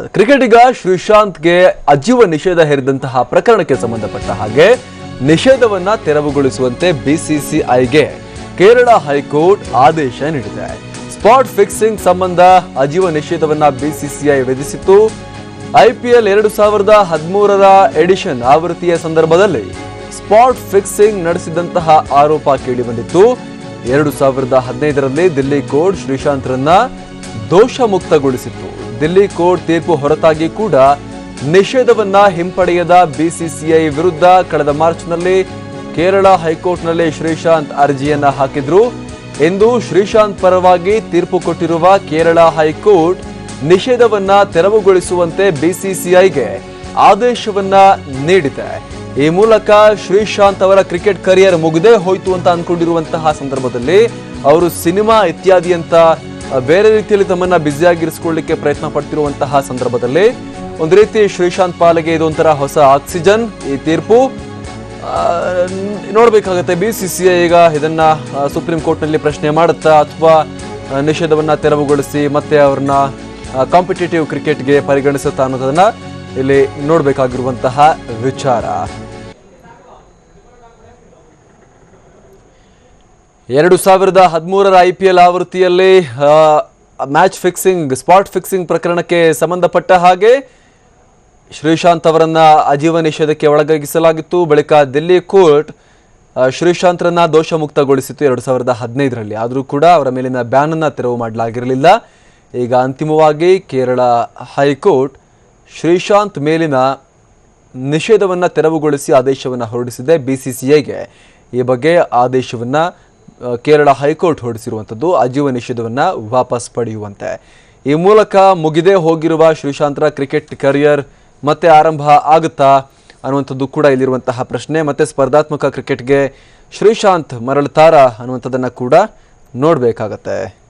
ಕ್ರಿಕೆಟಿಗ ಶ್ರೀಶಾಂತ್ಗೆ ಅಜೀವ ನಿಷೇಧ ಹೇರಿದಂತಹ ಪ್ರಕರಣಕ್ಕೆ ಸಂಬಂಧಪಟ್ಟ ಹಾಗೆ ನಿಷೇಧವನ್ನ ತೆರವುಗೊಳಿಸುವಂತೆ ಬಿಸಿಸಿಐಗೆ ಕೇರಳ ಹೈಕೋರ್ಟ್ ಆದೇಶ ನೀಡಿದೆ. ಸ್ಪಾಟ್ ಫಿಕ್ಸಿಂಗ್ ಸಂಬಂಧ ಅಜೀವ ನಿಷೇಧವನ್ನ ಬಿಸಿಸಿಐ ವಿಧಿಸಿತ್ತು. ಐಪಿಎಲ್ ಎರಡು ಸಾವಿರದ ಹದಿಮೂರರ ಎಡಿಷನ್ ಆವೃತ್ತಿಯ ಸಂದರ್ಭದಲ್ಲಿ ಸ್ಪಾಟ್ ಫಿಕ್ಸಿಂಗ್ ನಡೆಸಿದಂತಹ ಆರೋಪ ಕೇಳಿಬಂದಿತ್ತು. ಎರಡು ಸಾವಿರದ ಹದಿನೈದರಲ್ಲಿ ದಿಲ್ಲಿ ಕೋರ್ಟ್ ಶ್ರೀಶಾಂತ್ರನ್ನ ದೋಷ ಮುಕ್ತಗೊಳಿಸಿತ್ತು ದಿಲ್ಲಿ ಕೋರ್ಟ್ ತೀರ್ಪು ಹೊರತಾಗಿ ಕೂಡ ನಿಷೇಧವನ್ನ ಹಿಂಪಡೆಯದ ಬಿಸಿಸಿಐ ವಿರುದ್ಧ ಕಳೆದ ಮಾರ್ಚ್ನಲ್ಲಿ ಕೇರಳ ಹೈಕೋರ್ಟ್ನಲ್ಲಿ ಶ್ರೀಶಾಂತ್ ಅರ್ಜಿಯನ್ನ ಹಾಕಿದ್ರು. ಎಂದು ಶ್ರೀಶಾಂತ್ ಪರವಾಗಿ ತೀರ್ಪು ಕೊಟ್ಟಿರುವ ಕೇರಳ ಹೈಕೋರ್ಟ್ ನಿಷೇಧವನ್ನ ತೆರವುಗೊಳಿಸುವಂತೆ ಬಿಸಿಸಿಐಗೆ ಆದೇಶವನ್ನ ನೀಡಿದೆ. ಈ ಮೂಲಕ ಶ್ರೀಶಾಂತ್ ಅವರ ಕ್ರಿಕೆಟ್ ಕರಿಯರ್ ಮುಗಿದೇ ಹೋಯ್ತು ಅಂತ ಅನ್ಕೊಂಡಿರುವಂತಹ ಸಂದರ್ಭದಲ್ಲಿ ಅವರು ಸಿನಿಮಾ ಇತ್ಯಾದಿ ಅಂತ ಬೇರೆ ರೀತಿಯಲ್ಲಿ ತಮ್ಮನ್ನ ಬ್ಯುಸಿಯಾಗಿರಿಸಿಕೊಳ್ಳಿಕ್ಕೆ ಪ್ರಯತ್ನ ಪಡ್ತಿರುವಂತಹ ಸಂದರ್ಭದಲ್ಲಿ ಒಂದು ರೀತಿ ಶ್ರೀಶಾಂತ್ ಪಾಲಿಗೆ ಇದೊಂಥರ ಹೊಸ ಆಕ್ಸಿಜನ್ ಈ ತೀರ್ಪು. ನೋಡಬೇಕಾಗುತ್ತೆ ಬಿ ಸಿ ಈಗ ಇದನ್ನ ಸುಪ್ರೀಂ ಕೋರ್ಟ್ನಲ್ಲಿ ಪ್ರಶ್ನೆ ಮಾಡುತ್ತಾ, ಅಥವಾ ನಿಷೇಧವನ್ನ ತೆರವುಗೊಳಿಸಿ ಮತ್ತೆ ಅವ್ರನ್ನ ಕಾಂಪಿಟೇಟಿವ್ ಕ್ರಿಕೆಟ್ಗೆ ಪರಿಗಣಿಸುತ್ತಾ ಅನ್ನೋದನ್ನ ಇಲ್ಲಿ ನೋಡಬೇಕಾಗಿರುವಂತಹ ವಿಚಾರ. ಎರಡು ಸಾವಿರದ ಹದಿಮೂರರ ಐ ಪಿ ಎಲ್ ಆವೃತ್ತಿಯಲ್ಲಿ ಮ್ಯಾಚ್ ಫಿಕ್ಸಿಂಗ್ ಸ್ಪಾಟ್ ಫಿಕ್ಸಿಂಗ್ ಪ್ರಕರಣಕ್ಕೆ ಸಂಬಂಧಪಟ್ಟ ಹಾಗೆ ಶ್ರೀಶಾಂತ್ ಅವರನ್ನು ಅಜೀವ ನಿಷೇಧಕ್ಕೆ ಒಳಗಾಗಿಸಲಾಗಿತ್ತು. ಬಳಿಕ ದಿಲ್ಲಿ ಕೋರ್ಟ್ ಶ್ರೀಶಾಂತ್ರನ್ನ ದೋಷ ಮುಕ್ತಗೊಳಿಸಿತ್ತು ಎರಡು ಸಾವಿರದ ಹದಿನೈದರಲ್ಲಿ. ಆದರೂ ಕೂಡ ಅವರ ಮೇಲಿನ ಬ್ಯಾನನ್ನು ತೆರವು ಮಾಡಲಾಗಿರಲಿಲ್ಲ. ಈಗ ಅಂತಿಮವಾಗಿ ಕೇರಳ ಹೈಕೋರ್ಟ್ ಶ್ರೀಶಾಂತ್ ಮೇಲಿನ ನಿಷೇಧವನ್ನು ತೆರವುಗೊಳಿಸಿ ಆದೇಶವನ್ನು ಹೊರಡಿಸಿದೆ. ಬಿಸಿಸಿಐಗೆ ಈ ಬಗ್ಗೆ ಆದೇಶವನ್ನು ಕೇರಳ ಹೈಕೋರ್ಟ್ ಹೊರಡಿಸಿರುವಂಥದ್ದು ಅಜೀವ ನಿಷೇಧವನ್ನು ವಾಪಸ್ ಪಡೆಯುವಂತೆ. ಈ ಮೂಲಕ ಮುಗಿದೇ ಹೋಗಿರುವ ಶ್ರೀಶಾಂತ್ರ ಕ್ರಿಕೆಟ್ ಕರಿಯರ್ ಮತ್ತೆ ಆರಂಭ ಆಗುತ್ತಾ ಅನ್ನುವಂಥದ್ದು ಕೂಡ ಇಲ್ಲಿರುವಂತಹ ಪ್ರಶ್ನೆ. ಮತ್ತೆ ಸ್ಪರ್ಧಾತ್ಮಕ ಕ್ರಿಕೆಟ್ಗೆ ಶ್ರೀಶಾಂತ್ ಮರಳುತ್ತಾರಾ ಅನ್ನುವಂಥದ್ದನ್ನು ಕೂಡ ನೋಡಬೇಕಾಗತ್ತೆ.